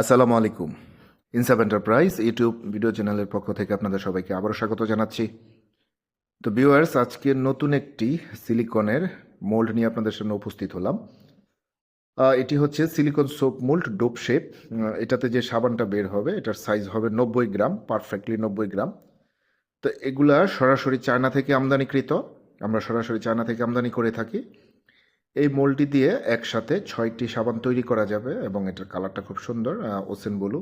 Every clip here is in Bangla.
আসসালামু আলাইকুম। ইনসাব এন্টারপ্রাইজ ইউটিউব ভিডিও চ্যানেলের পক্ষ থেকে আপনাদের সবাইকে আবারও স্বাগত জানাচ্ছি। তো ভিউয়ার্স আজকে নতুন একটি সিলিকনের মোল্ড নিয়ে আপনাদের সামনে উপস্থিত হলাম। এটি হচ্ছে silicone soap mould dope shape এটাতে যে সাবানটা বের হবে, এটার সাইজ হবে নব্বই গ্রাম পারফেক্টলি নব্বই গ্রাম। তো এগুলা সরাসরি চায়না থেকে আমদানিকৃত। আমরা সরাসরি চায়না থেকে আমদানি করে থাকি। এই মোলটি দিয়ে একসাথে ছয়টি সাবান তৈরি করা যাবে এবং এটার কালারটা খুব সুন্দর ওসেন ব্লু।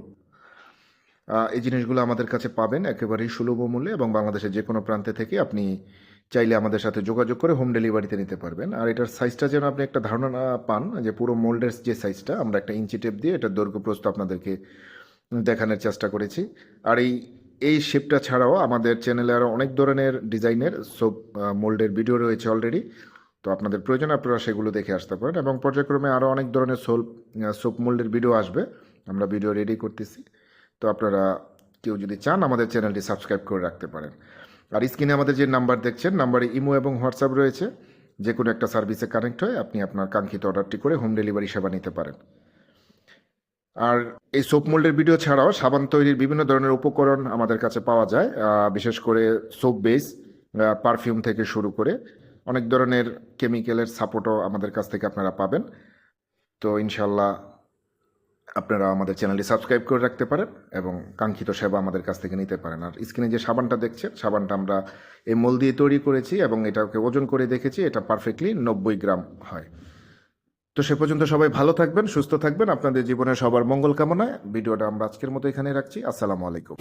এই জিনিসগুলো আমাদের কাছে পাবেন একেবারেই সুলভ মূল্যে এবং বাংলাদেশের যে কোনো প্রান্তে থেকে আপনি চাইলে আমাদের সাথে যোগাযোগ করে হোম ডেলিভারিতে নিতে পারবেন। আর এটার সাইজটা যেন আপনি একটা ধারণা না পান যে পুরো মোল্ডের যে সাইজটা, আমরা একটা ইঞ্চি টেপ দিয়ে এটার দৈর্ঘ্য প্রস্থ আপনাদেরকে দেখানোর চেষ্টা করেছি। আর এই এই শেপটা ছাড়াও আমাদের চ্যানেলে আরও অনেক ধরনের ডিজাইনের সোপ মোল্ডের ভিডিও রয়েছে অলরেডি। তো আপনাদের প্রয়োজন, আপনারা সেগুলো দেখে আসতে পারেন এবং পর্যায়ক্রমে আরও অনেক ধরনের সোল সোপ মোল্ডের ভিডিও আসবে। আমরা ভিডিও রেডি করতেছি। তো আপনারা কেউ যদি চান, আমাদের চ্যানেলটি সাবস্ক্রাইব করে রাখতে পারেন। আর স্ক্রিনে আমাদের যে নাম্বার দেখছেন নাম্বারে ইমো এবং হোয়াটসঅ্যাপ রয়েছে। যে কোনো একটা সার্ভিসে কানেক্ট হয়ে আপনি আপনার কাঙ্ক্ষিত অর্ডারটি করে হোম ডেলিভারি সেবা নিতে পারেন। আর এই সোপ মোল্ডের ভিডিও ছাড়াও সাবান তৈরির বিভিন্ন ধরনের উপকরণ আমাদের কাছে পাওয়া যায় বিশেষ করে সোপ বেস পারফিউম থেকে শুরু করে অনেক ধরনের কেমিক্যালের সাপোর্টও আমাদের কাছ থেকে আপনারা পাবেন। তো ইনশাল্লাহ আপনারা আমাদের চ্যানেলটি সাবস্ক্রাইব করে রাখতে পারেন এবং কাঙ্ক্ষিত সেবা আমাদের কাছ থেকে নিতে পারেন। আর স্ক্রিনে যে সাবানটা দেখছেন, সাবানটা আমরা এই মোল দিয়ে তৈরি করেছি এবং এটাকে ওজন করে দেখেছি, এটা পারফেক্টলি নব্বই গ্রাম হয়। তো সে পর্যন্ত সবাই ভালো থাকবেন, সুস্থ থাকবেন। আপনাদের জীবনে সবার মঙ্গল কামনায় ভিডিওটা আমরা আজকের মতো এখানে রাখছি। আসসালামু আলাইকুম।